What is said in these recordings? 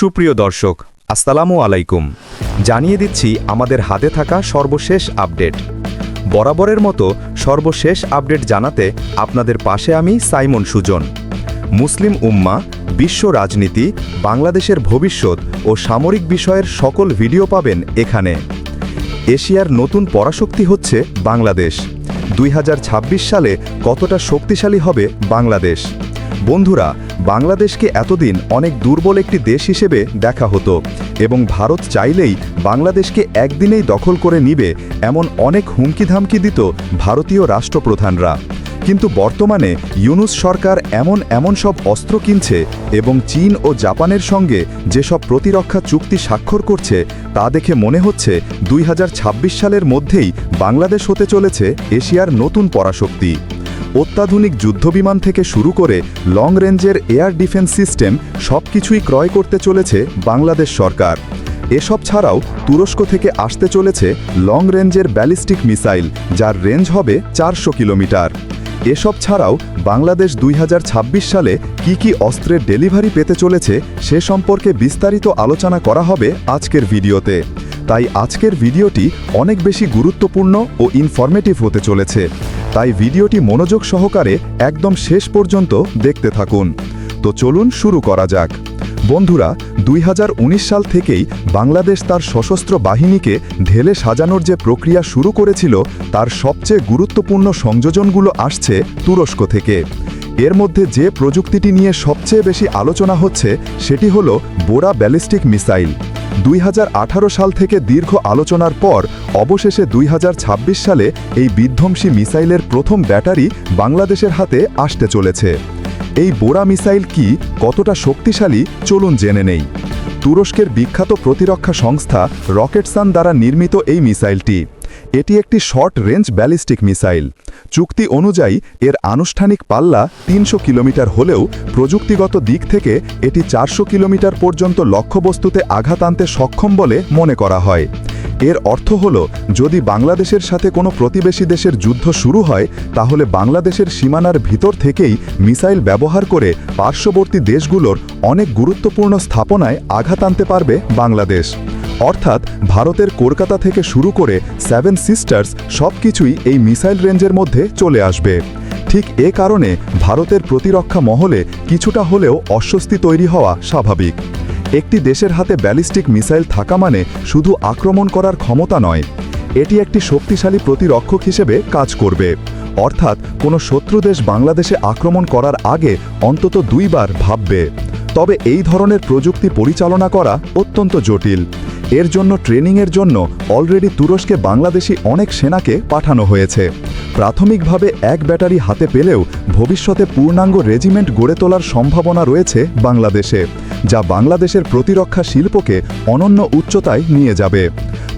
সুপ্রিয় দর্শক, আসসালামু আলাইকুম। জানিয়ে দিচ্ছি আমাদের হাতে থাকা সর্বশেষ আপডেট। বরাবরের মতো সর্বশেষ আপডেট জানাতে আপনাদের পাশে আমি সাইমন সুজন। মুসলিম উম্মা, বিশ্ব রাজনীতি, বাংলাদেশের ভবিষ্যৎ ও সামরিক বিষয়ের সকল ভিডিও পাবেন এখানে। এশিয়ার নতুন পরাশক্তি হচ্ছে বাংলাদেশ। দুই হাজার ছাব্বিশ সালে কতটা শক্তিশালী হবে বাংলাদেশ? বন্ধুরা, বাংলাদেশকে এতদিন অনেক দুর্বল একটি দেশ হিসেবে দেখা হতো এবং ভারত চাইলেই বাংলাদেশকে একদিনেই দখল করে নিবে এমন অনেক হুমকি ধামকি দিত ভারতীয় রাষ্ট্রপ্রধানরা। কিন্তু বর্তমানে ইউনুস সরকার এমন এমন সব অস্ত্র কিনছে এবং চীন ও জাপানের সঙ্গে যেসব প্রতিরক্ষা চুক্তি স্বাক্ষর করছে, তা দেখে মনে হচ্ছে দুই হাজার ছাব্বিশ সালের মধ্যেই বাংলাদেশ হতে চলেছে এশিয়ার নতুন পরাশক্তি। অত্যাধুনিক যুদ্ধবিমান থেকে শুরু করে লং রেঞ্জের এয়ার ডিফেন্স সিস্টেম সবকিছুই ক্রয় করতে চলেছে বাংলাদেশ সরকার। এসব ছাড়াও তুরস্ক থেকে আসতে চলেছে লং রেঞ্জের ব্যালিস্টিক মিসাইল যার রেঞ্জ হবে চারশো কিলোমিটার। এসব ছাড়াও বাংলাদেশ দুই হাজার ছাব্বিশ সালে কি কি অস্ত্রের ডেলিভারি পেতে চলেছে সে সম্পর্কে বিস্তারিত আলোচনা করা হবে আজকের ভিডিওতে। তাই আজকের ভিডিওটি অনেক বেশি গুরুত্বপূর্ণ ও ইনফরমেটিভ হতে চলেছে। তাই ভিডিওটি মনোযোগ সহকারে একদম শেষ পর্যন্ত দেখতে থাকুন। তো চলুন শুরু করা যাক। বন্ধুরা, দুই হাজার উনিশ সাল থেকেই বাংলাদেশ তার সশস্ত্র বাহিনীকে ঢেলে সাজানোর যে প্রক্রিয়া শুরু করেছিল, তার সবচেয়ে গুরুত্বপূর্ণ সংযোজনগুলো আসছে তুরস্ক থেকে। এর মধ্যে যে প্রযুক্তিটি নিয়ে সবচেয়ে বেশি আলোচনা হচ্ছে, সেটি হল বোরা ব্যালিস্টিক মিসাইল। দুই হাজার আঠারো সাল থেকে দীর্ঘ আলোচনার পর অবশেষে দুই হাজার ছাব্বিশ সালে এই বিধ্বংসী মিসাইলের প্রথম ব্যাটারি বাংলাদেশের হাতে আসতে চলেছে। এই বোরা মিসাইল কি কতটা শক্তিশালী চলুন জেনে নেই। তুরস্কের বিখ্যাত প্রতিরক্ষা সংস্থা রকেটসান দ্বারা নির্মিত এই মিসাইলটি। এটি একটি শর্ট রেঞ্জ ব্যালিস্টিক মিসাইল। চুক্তি অনুযায়ী এর আনুষ্ঠানিক পাল্লা তিনশো কিলোমিটার হলেও প্রযুক্তিগত দিক থেকে এটি চারশো কিলোমিটার পর্যন্ত লক্ষ্যবস্তুতে আঘাত আনতে সক্ষম বলে মনে করা হয়। এর অর্থ হল, যদি বাংলাদেশের সাথে কোনো প্রতিবেশী দেশের যুদ্ধ শুরু হয়, তাহলে বাংলাদেশের সীমানার ভিতর থেকেই মিসাইল ব্যবহার করে পার্শ্ববর্তী দেশগুলোর অনেক গুরুত্বপূর্ণ স্থাপনায় আঘাত আনতে পারবে বাংলাদেশ। অর্থাৎ ভারতের কলকাতা থেকে শুরু করে সেভেন সিস্টার্স সব কিছুই এই মিসাইল রেঞ্জের মধ্যে চলে আসবে। ঠিক এ কারণে ভারতের প্রতিরক্ষা মহলে কিছুটা হলেও অস্বস্তি তৈরি হওয়া স্বাভাবিক। একটি দেশের হাতে ব্যালিস্টিক মিসাইল থাকা মানে শুধু আক্রমণ করার ক্ষমতা নয়, এটি একটি শক্তিশালী প্রতিরক্ষক হিসেবে কাজ করবে। অর্থাৎ কোনো শত্রু দেশ বাংলাদেশে আক্রমণ করার আগে অন্তত দুইবার ভাববে। তবে এই ধরনের প্রযুক্তি পরিচালনা করা অত্যন্ত জটিল। এর জন্য ট্রেনিংয়ের জন্য অলরেডি তুরস্কে বাংলাদেশি অনেক সেনাকে পাঠানো হয়েছে। প্রাথমিকভাবে এক ব্যাটারি হাতে পেলেও ভবিষ্যতে পূর্ণাঙ্গ রেজিমেন্ট গড়ে তোলার সম্ভাবনা রয়েছে বাংলাদেশে, যা বাংলাদেশের প্রতিরক্ষা শিল্পকে অনন্য উচ্চতায় নিয়ে যাবে।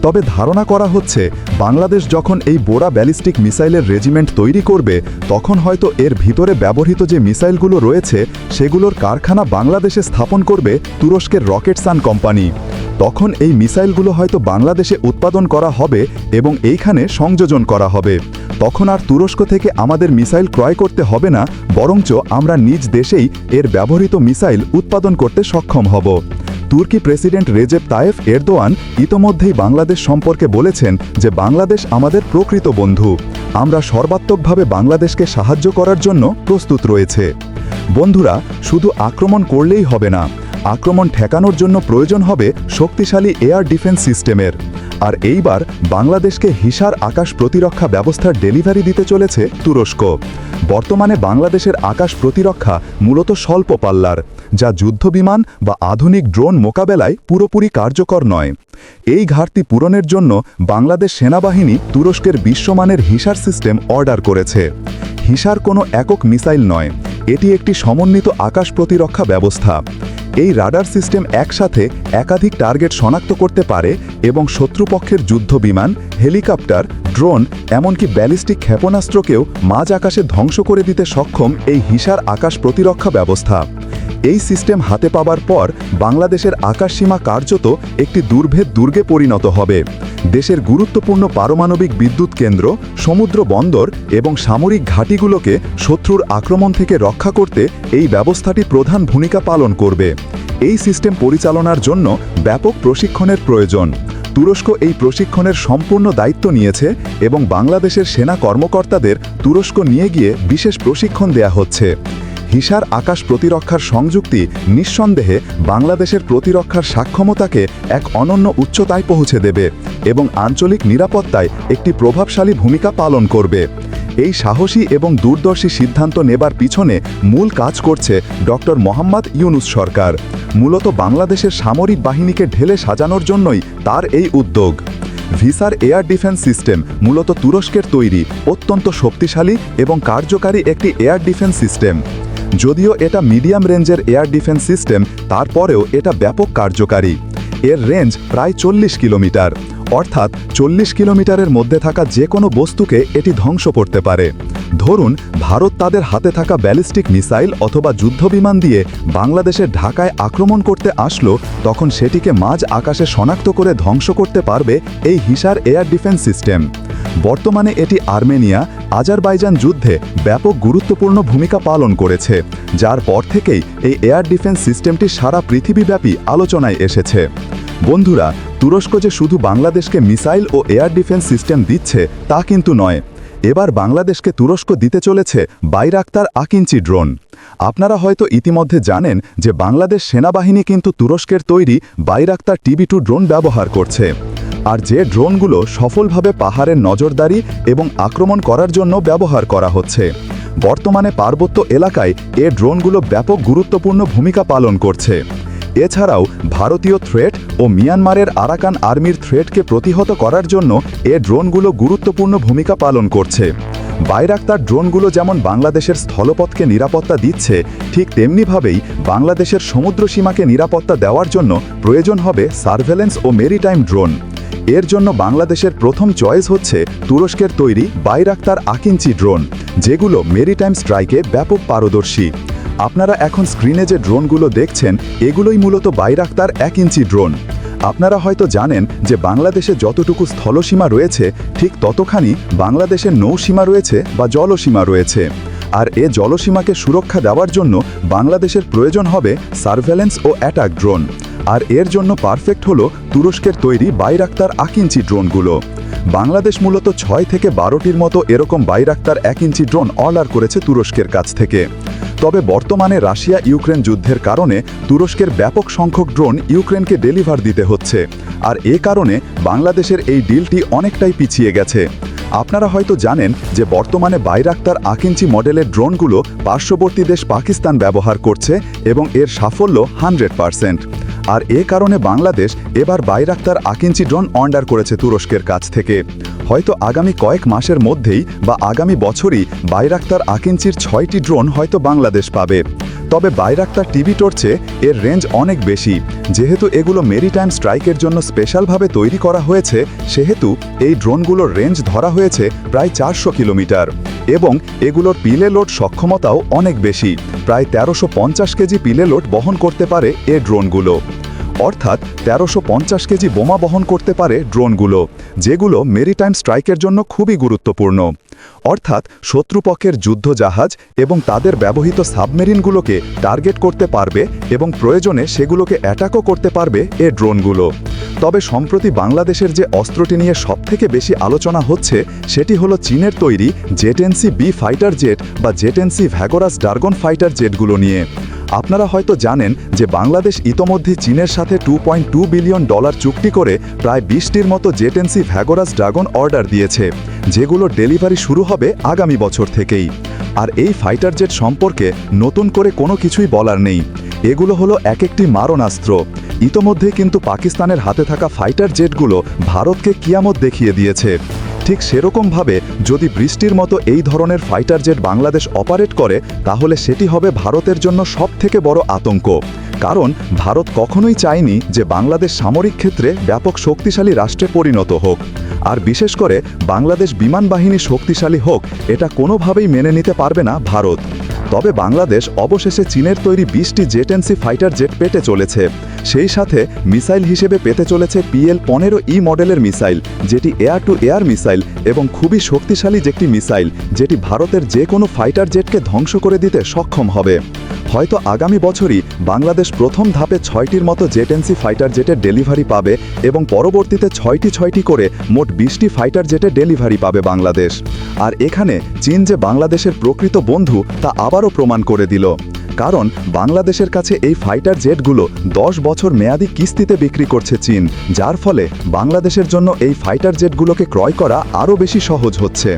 তবে ধারণা করা হচ্ছে, বাংলাদেশ যখন এই বোরা ব্যালিস্টিক মিসাইলের রেজিমেন্ট তৈরি করবে, তখন হয়তো এর ভিতরে ব্যবহৃত যে মিসাইলগুলো রয়েছে, সেগুলোর কারখানা বাংলাদেশে স্থাপন করবে তুরস্কের রকেটসান কোম্পানি। তখন এই মিসাইলগুলো হয়তো বাংলাদেশে উৎপাদন করা হবে এবং এইখানে সংযোজন করা হবে। তখন আর তুরস্ক থেকে আমাদের মিসাইল ক্রয় করতে হবে না, বরঞ্চ আমরা নিজ দেশেই এর ব্যবহৃত মিসাইল উৎপাদন করতে সক্ষম হব। তুর্কি প্রেসিডেন্ট রেজেপ তায়েফ এরদোয়ান ইতোমধ্যেই বাংলাদেশ সম্পর্কে বলেছেন যে বাংলাদেশ আমাদের প্রকৃত বন্ধু। আমরা সর্বাত্মকভাবে বাংলাদেশকে সাহায্য করার জন্য প্রস্তুত রয়েছে। বন্ধুরা, শুধু আক্রমণ করলেই হবে না আক্রমণ ঠেকানোর জন্য প্রয়োজন হবে শক্তিশালী এয়ার ডিফেন্স সিস্টেমের। আর এইবার বাংলাদেশকে হিসার আকাশ প্রতিরক্ষা ব্যবস্থার ডেলিভারি দিতে চলেছে তুরস্ক। বর্তমানে বাংলাদেশের আকাশ প্রতিরক্ষা মূলত স্বল্প পাল্লার, যা যুদ্ধবিমান বা আধুনিক ড্রোন মোকাবেলায় পুরোপুরি কার্যকর নয়। এই ঘাটতি পূরণের জন্য বাংলাদেশ সেনাবাহিনী তুরস্কের বিশ্বমানের হিসার সিস্টেম অর্ডার করেছে। হিসার কোনো একক মিসাইল নয়, এটি একটি সমন্বিত আকাশ প্রতিরক্ষা ব্যবস্থা। এই রাডার সিস্টেম একসাথে একাধিক টার্গেট শনাক্ত করতে পারে এবং শত্রুপক্ষের যুদ্ধ বিমান, হেলিকপ্টার, ড্রোন, এমনকি ব্যালিস্টিক ক্ষেপণাস্ত্রকেও মাঝ আকাশে ধ্বংস করে দিতে সক্ষম এই হিসার আকাশ প্রতিরক্ষা ব্যবস্থা। এই সিস্টেম হাতে পাবার পর বাংলাদেশের আকাশসীমা কার্যত একটি দুর্ভেদ দুর্গে পরিণত হবে। দেশের গুরুত্বপূর্ণ পারমাণবিক বিদ্যুৎ কেন্দ্র, সমুদ্র বন্দর এবং সামরিক ঘাঁটিগুলোকে শত্রুর আক্রমণ থেকে রক্ষা করতে এই ব্যবস্থাটি প্রধান ভূমিকা পালন করবে। এই সিস্টেম পরিচালনার জন্য ব্যাপক প্রশিক্ষণের প্রয়োজন। তুরস্ক এই প্রশিক্ষণের সম্পূর্ণ দায়িত্ব নিয়েছে এবং বাংলাদেশের সেনা কর্মকর্তাদের তুরস্ক নিয়ে গিয়ে বিশেষ প্রশিক্ষণ দেয়া হচ্ছে। হিসার আকাশ প্রতিরক্ষার সংযুক্তি নিঃসন্দেহে বাংলাদেশের প্রতিরক্ষার সাক্ষমতাকে এক অনন্য উচ্চতায় পৌঁছে দেবে এবং আঞ্চলিক নিরাপত্তায় একটি প্রভাবশালী ভূমিকা পালন করবে। এই সাহসী এবং দূরদর্শী সিদ্ধান্ত নেবার পিছনে মূল কাজ করছে ডক্টর মোহাম্মদ ইউনুস সরকার। মূলত বাংলাদেশের সামরিক বাহিনীকে ঢেলে সাজানোর জন্যই তার এই উদ্যোগ। ভিসার এয়ার ডিফেন্স সিস্টেম মূলত তুরস্কের তৈরি, অত্যন্ত শক্তিশালী এবং কার্যকারী একটি এয়ার ডিফেন্স সিস্টেম। যদিও এটা মিডিয়াম রেঞ্জের এয়ার ডিফেন্স সিস্টেম, তারপরেও এটা ব্যাপক কার্যকারী। এর রেঞ্জ প্রায় চল্লিশ কিলোমিটার। অর্থাৎ চল্লিশ কিলোমিটারের মধ্যে থাকা যে কোনো বস্তুকে এটি ধ্বংস করতে পারে। ধরুন, ভারত তাদের হাতে থাকা ব্যালিস্টিক মিসাইল অথবা যুদ্ধবিমান দিয়ে বাংলাদেশের ঢাকায় আক্রমণ করতে আসলো, তখন সেটিকে মাঝ আকাশে শনাক্ত করে ধ্বংস করতে পারবে এই হিসার এয়ার ডিফেন্স সিস্টেম। বর্তমানে এটি আর্মেনিয়া, আজারবাইজান যুদ্ধে ব্যাপক গুরুত্বপূর্ণ ভূমিকা পালন করেছে, যার পর থেকেই এই এয়ার ডিফেন্স সিস্টেমটি সারা পৃথিবীব্যাপী আলোচনায় এসেছে। বন্ধুরা, তুরস্ক যে শুধু বাংলাদেশকে মিসাইল ও এয়ার ডিফেন্স সিস্টেম দিচ্ছে তা কিন্তু নয়। এবার বাংলাদেশকে তুরস্ক দিতে চলেছে বাইরাক্তার আকিঞ্চি ড্রোন। আপনারা হয়তো ইতিমধ্যে জানেন যে বাংলাদেশ সেনাবাহিনী কিন্তু তুরস্কের তৈরি বাইরাক্তার টিবি টু ড্রোন ব্যবহার করছে। আর যে ড্রোনগুলো সফলভাবে পাহাড়ের নজরদারি এবং আক্রমণ করার জন্য ব্যবহার করা হচ্ছে। বর্তমানে পার্বত্য এলাকায় এ ড্রোনগুলো ব্যাপক গুরুত্বপূর্ণ ভূমিকা পালন করছে। এছাড়াও ভারতীয় থ্রেট ও মিয়ানমারের আরাকান আর্মির থ্রেটকে প্রতিহত করার জন্য এ ড্রোনগুলো গুরুত্বপূর্ণ ভূমিকা পালন করছে। বাইরাক্তার ড্রোনগুলো যেমন বাংলাদেশের স্থলপথকে নিরাপত্তা দিচ্ছে, ঠিক তেমনিভাবেই বাংলাদেশের সমুদ্র সীমাকে নিরাপত্তা দেওয়ার জন্য প্রয়োজন হবে সার্ভেলেন্স ও মেরিটাইম ড্রোন। এর জন্য বাংলাদেশের প্রথম চয়েস হচ্ছে তুরস্কের তৈরি বাইরাক্তার আকিঞ্চি ড্রোন, যেগুলো মেরিটাইম স্ট্রাইকে ব্যাপক পারদর্শী। আপনারা এখন স্ক্রিনে যে ড্রোনগুলো দেখছেন, এগুলোই মূলত বাইরাক্তার এক ইঞ্চি ড্রোন। আপনারা হয়তো জানেন যে বাংলাদেশে যতটুকু স্থলসীমা রয়েছে, ঠিক ততখানি বাংলাদেশের নৌসীমা রয়েছে বা জলসীমা রয়েছে। আর এ জলসীমাকে সুরক্ষা দেওয়ার জন্য বাংলাদেশের প্রয়োজন হবে সার্ভেলেন্স ও অ্যাটাক ড্রোন। আর এর জন্য পারফেক্ট হলো তুরস্কের তৈরি বাইরাক্তার আকিঞ্চি ড্রোনগুলো। বাংলাদেশ মূলত ছয় থেকে বারোটির মতো এরকম বাইরাক্তার এক ইঞ্চি ড্রোন অর্ডার করেছে তুরস্কের কাছ থেকে। তবে বর্তমানে রাশিয়া ইউক্রেন যুদ্ধের কারণে তুরস্কের ব্যাপক সংখ্যক ড্রোন ইউক্রেনকে ডেলিভার দিতে হচ্ছে। আর এ কারণে বাংলাদেশের এই ডিলটি অনেকটাই পিছিয়ে গেছে। আপনারা হয়তো জানেন যে বর্তমানে বাইরাক্তার আকিঞ্চি মডেলের ড্রোনগুলো পার্শ্ববর্তী দেশ পাকিস্তান ব্যবহার করছে এবং এর সাফল্য হান্ড্রেড পারসেন্ট। আর এ কারণে বাংলাদেশ এবার বাইরাক্তার আকিঞ্চি ড্রোন অর্ডার করেছে তুরস্কের কাছ থেকে। হয়তো আগামী কয়েক মাসের মধ্যেই বা আগামী বছরই বাইরাক্তার আকিঞ্চির ছয়টি ড্রোন হয়তো বাংলাদেশ পাবে। তবে বাইরাক্তার টিভি টর্চে এর রেঞ্জ অনেক বেশি। যেহেতু এগুলো মেরিটাইম স্ট্রাইকের জন্য স্পেশালভাবে তৈরি করা হয়েছে, সেহেতু এই ড্রোনগুলোর রেঞ্জ ধরা হয়েছে প্রায় চারশো কিলোমিটার। এবং এগুলোর পিলে লোড সক্ষমতাও অনেক বেশি। প্রায় তেরোশো পঞ্চাশ কেজি পিলে লোড বহন করতে পারে এ ড্রোনগুলো। অর্থাৎ তেরোশো পঞ্চাশ কেজি বোমা বহন করতে পারে ড্রোনগুলো, যেগুলো মেরিটাইম স্ট্রাইকের জন্য খুবই গুরুত্বপূর্ণ। অর্থাৎ শত্রুপক্ষের যুদ্ধ জাহাজ এবং তাদের ব্যবহৃত সাবমেরিনগুলোকে টার্গেট করতে পারবে এবং প্রয়োজনে সেগুলোকে অ্যাটাকও করতে পারবে এ ড্রোনগুলো। তবে সম্প্রতি বাংলাদেশের যে অস্ত্রটি নিয়ে সবথেকে বেশি আলোচনা হচ্ছে, সেটি হলো চীনের তৈরি জেটেন্সি বি ফাইটার জেট বা জেটেন্সি ভ্যাগোরাস ডার্গন ফাইটার জেটগুলো নিয়ে। আপনারা হয়তো জানেন যে বাংলাদেশ ইতোমধ্যে চীনের সাথে টু বিলিয়ন ডলার চুক্তি করে প্রায় বিশটির মতো জেটেন্সি ভ্যাগোরাস ড্রাগন অর্ডার দিয়েছে যেগুলোর ডেলিভারি শুরু হবে আগামী বছর থেকেই। আর এই ফাইটার জেট সম্পর্কে নতুন করে কোনো কিছুই বলার নেই। এগুলো হলো এক একটি মারণাস্ত্র। ইতোমধ্যে কিন্তু পাকিস্তানের হাতে থাকা ফাইটার জেটগুলো ভারতকে কিয়ামত দেখিয়ে দিয়েছে। ঠিক সেরকমভাবে যদি বৃষ্টির মতো এই ধরনের ফাইটার জেট বাংলাদেশ অপারেট করে, তাহলে সেটি হবে ভারতের জন্য সবথেকে বড় আতঙ্ক। কারণ ভারত কখনোই চায়নি যে বাংলাদেশ সামরিক ক্ষেত্রে ব্যাপক শক্তিশালী রাষ্ট্রে পরিণত হোক। আর বিশেষ করে বাংলাদেশ বিমান বাহিনী শক্তিশালী হোক, এটা কোনোভাবেই মেনে নিতে পারবে না ভারত। তবে বাংলাদেশ অবশেষে চীনের তৈরি বিশটি জেট এনসি ফাইটার জেট পেতে চলেছে। সেই সাথে মিসাইল হিসেবে পেতে চলেছে পিএল পনেরো ই মডেলের মিসাইল, যেটি এয়ার টু এয়ার মিসাইল এবং খুবই শক্তিশালী একটি মিসাইল, যেটি ভারতের যে কোনো ফাইটার জেটকে ধ্বংস করে দিতে সক্ষম হবে। হয়তো আগামী বছরই বাংলাদেশ প্রথম ধাপে ছয়টির মতো জেটেন্সি ফাইটার জেটের ডেলিভারি পাবে এবং পরবর্তীতে ছয়টি ছয়টি করে মোট বিশটি ফাইটার জেটের ডেলিভারি পাবে বাংলাদেশ। আর এখানে চীন যে বাংলাদেশের প্রকৃত বন্ধু, তা আবারও প্রমাণ করে দিল। কারণ বাংলাদেশের কাছে এই ফাইটার জেটগুলো দশ বছর মেয়াদি কিস্তিতে বিক্রি করছে চীন, যার ফলে বাংলাদেশের জন্য এই ফাইটার জেটগুলোকে ক্রয় করা আরও বেশি সহজ হচ্ছে।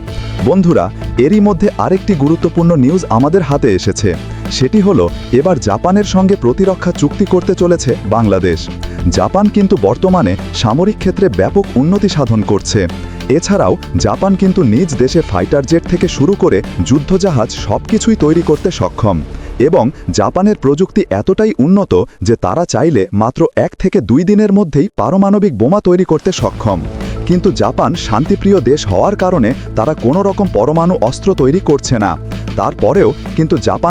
বন্ধুরা, এরই মধ্যে আরেকটি গুরুত্বপূর্ণ নিউজ আমাদের হাতে এসেছে। সেটি হলো, এবার জাপানের সঙ্গে প্রতিরক্ষা চুক্তি করতে চলেছে বাংলাদেশ। জাপান কিন্তু বর্তমানে সামরিক ক্ষেত্রে ব্যাপক উন্নতি সাধন করছে। এছাড়াও, জাপান কিন্তু নিজ দেশে ফাইটার জেট থেকে শুরু করে যুদ্ধজাহাজ সবকিছুই তৈরি করতে সক্ষম। এবং জাপানের প্রযুক্তি এতটাই উন্নত যে তারা চাইলে মাত্র এক থেকে দুই দিনের মধ্যেই পারমাণবিক বোমা তৈরি করতে সক্ষম। কিন্তু জাপান শান্তিপ্রিয় দেশ হওয়ার কারণে তারা কোনো রকম পরমাণু অস্ত্র তৈরি করছে না। তারপরেও কিন্তু জাপান